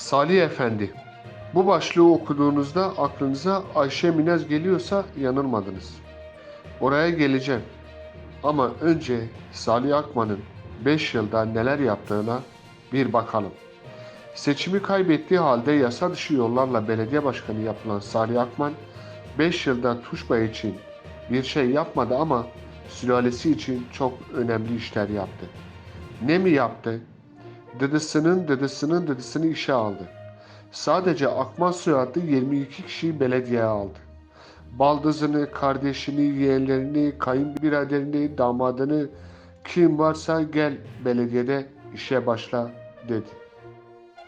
Salih Efendi. Bu başlığı okuduğunuzda aklınıza Ayşe Minez geliyorsa yanılmadınız. Oraya geleceğim. Ama önce Salih Akman'ın 5 yılda neler yaptığına bir bakalım. Seçimi kaybettiği halde yasa dışı yollarla belediye başkanı yapılan Salih Akman, 5 yılda Tuşba için bir şey yapmadı ama sülalesi için çok önemli işler yaptı. Ne mi yaptı? Dıdısının dıdısının dıdısını işe aldı. Sadece Akman soyadlı 22 kişiyi belediyeye aldı. Baldızını, kardeşini, yeğenlerini, kayınbiraderini, damadını kim varsa gel belediyede işe başla dedi.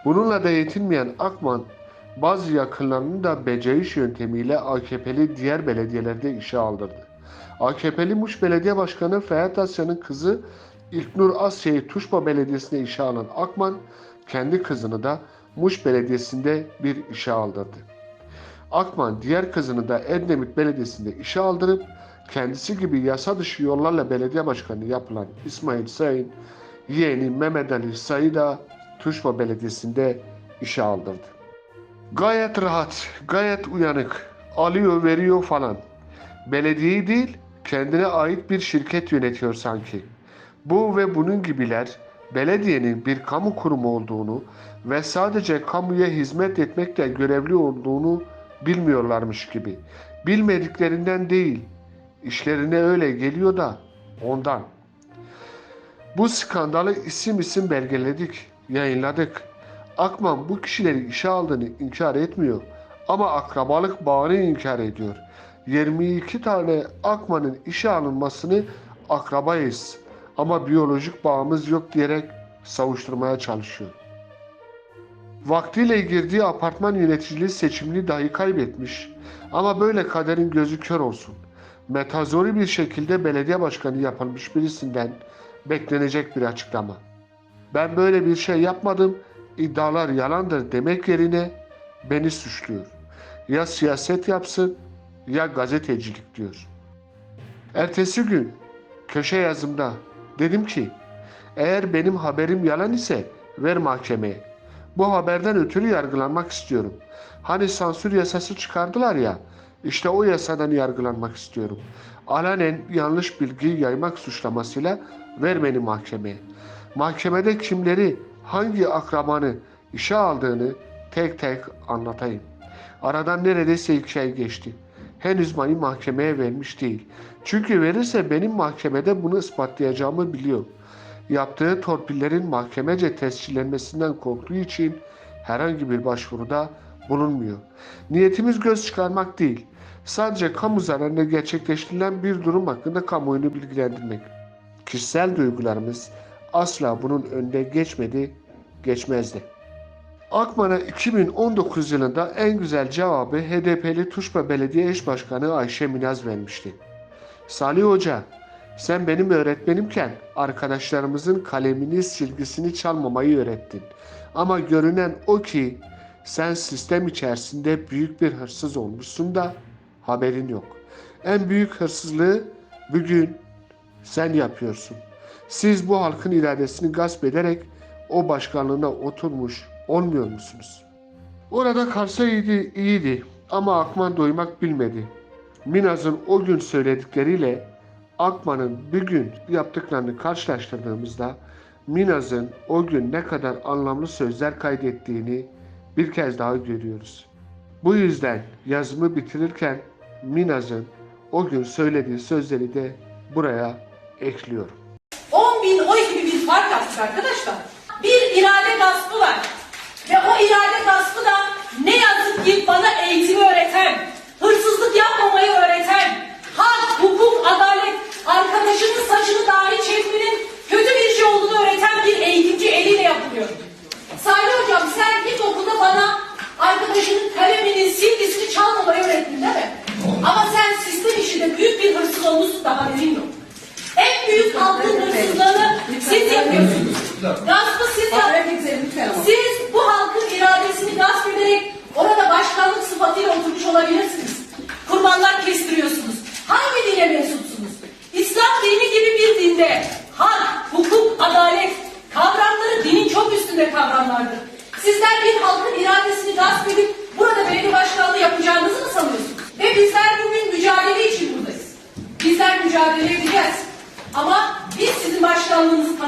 Bununla da yetinmeyen Akman bazı yakınlarını da beceriş yöntemiyle AKP'li diğer belediyelerde işe aldırdı. AKP'li Muş Belediye Başkanı Ferhat Asya'nın kızı İlknur Asya'yı Tuşba Belediyesi'ne işe alan Akman, kendi kızını da Muş Belediyesi'nde bir işe aldırdı. Akman diğer kızını da Edremit Belediyesi'nde işe aldırıp kendisi gibi yasa dışı yollarla belediye başkanı yapılan İsmail Sayın yeğeni Mehmet Ali Say'ı da Tuşba Belediyesi'nde işe aldırdı. Gayet rahat, gayet uyanık, alıyor veriyor falan. Belediyeyi değil, kendine ait bir şirket yönetiyor sanki. Bu ve bunun gibiler belediyenin bir kamu kurumu olduğunu ve sadece kamuya hizmet etmekle görevli olduğunu bilmiyorlarmış gibi. Bilmediklerinden değil, işlerine öyle geliyor da ondan. Bu skandalı isim isim belgeledik, yayınladık. Akman bu kişileri işe aldığını inkar etmiyor ama akrabalık bağını inkar ediyor. 22 tane Akman'ın işe alınmasını akrabayız ama biyolojik bağımız yok diyerek savuşturmaya çalışıyor. Vaktiyle girdiği apartman yöneticiliği seçimini dahi kaybetmiş ama böyle kaderin gözü kör olsun. Metazori bir şekilde belediye başkanı yapılmış birisinden beklenecek bir açıklama. Ben böyle bir şey yapmadım, iddialar yalandır demek yerine beni suçluyor. Ya siyaset yapsın ya gazetecilik diyor. Ertesi gün köşe yazımda dedim ki eğer benim haberim yalan ise ver mahkemeye. Bu haberden ötürü yargılanmak istiyorum. Hani sansür yasası çıkardılar ya işte o yasadan yargılanmak istiyorum. Alanen yanlış bilgi yaymak suçlamasıyla ver beni mahkemeye. Mahkemede kimleri, hangi akrabanı işe aldığını tek tek anlatayım. Aradan neredeyse iki ay geçti. Henüz Mayı mahkemeye vermiş değil. Çünkü verirse benim mahkemede bunu ispatlayacağımı biliyor. Yaptığı torpillerin mahkemece tescillenmesinden korktuğu için herhangi bir başvuruda bulunmuyor. Niyetimiz göz çıkarmak değil. Sadece kamu zararına gerçekleştirilen bir durum hakkında kamuoyunu bilgilendirmek. Kişisel duygularımız asla bunun önüne geçmedi, geçmezdi. Akman'a 2019 yılında en güzel cevabı HDP'li Tuşba Belediye Eş Başkanı Ayşe Minaz vermişti. Salih Hoca, sen benim öğretmenimken arkadaşlarımızın kalemini, silgisini çalmamayı öğrettin. Ama görünen o ki sen sistem içerisinde büyük bir hırsız olmuşsun da haberin yok. En büyük hırsızlığı bugün sen yapıyorsun. Siz bu halkın iradesini gasp ederek o başkanlığına oturmuş olmuyor musunuz? Orada kalsaydı iyiydi ama Akman doymak bilmedi. Minaz'ın o gün söyledikleriyle Akman'ın bugün yaptıklarını karşılaştırdığımızda Minaz'ın o gün ne kadar anlamlı sözler kaydettiğini bir kez daha görüyoruz. Bu yüzden yazımı bitirirken Minaz'ın o gün söylediği sözleri de buraya ekliyorum. 10 bin oy gibi bir fark attık arkadaşlar. Bir irade gaspı var. Ve o irade gaspı da ne yazık ki bana eğitimi öğreten, hırsızlık yapmamayı öğreten, hak, hukuk, adalet, arkadaşının saçını dahi çekmenin kötü bir şey olduğunu öğreten bir eğitimci eliyle yapılıyor. Salih hocam sen ilkokulda bana arkadaşının kaleminin silgisini çalmamayı öğrettin değil mi? Ama sen sistem işinde büyük bir hırsız olmuşsun da haberin yok. En büyük halkın hırsızlığını siz yapıyorsunuz. Gaspı siz yapıyorsunuz. Siz bu halkın iradesini gasp ederek orada başkanlık sıfatıyla oturmuş olabilirsiniz. Kurbanlar kestiriyorsunuz. Hangi dine mensupsunuz? İslam dini gibi bir dinde hak, hukuk, adalet kavramları dinin çok üstünde kavramlardır. Sizler bir halkın iradesini gasp edip burada belediye başkanlığı yapacağınızı mı sanıyorsunuz? Ve bizler bugün mücadele için buradayız. Bizler mücadele edeceğiz. Ama biz sizin başkanlığınızı.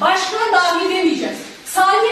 Başkan dahi demeyeceğiz. Salih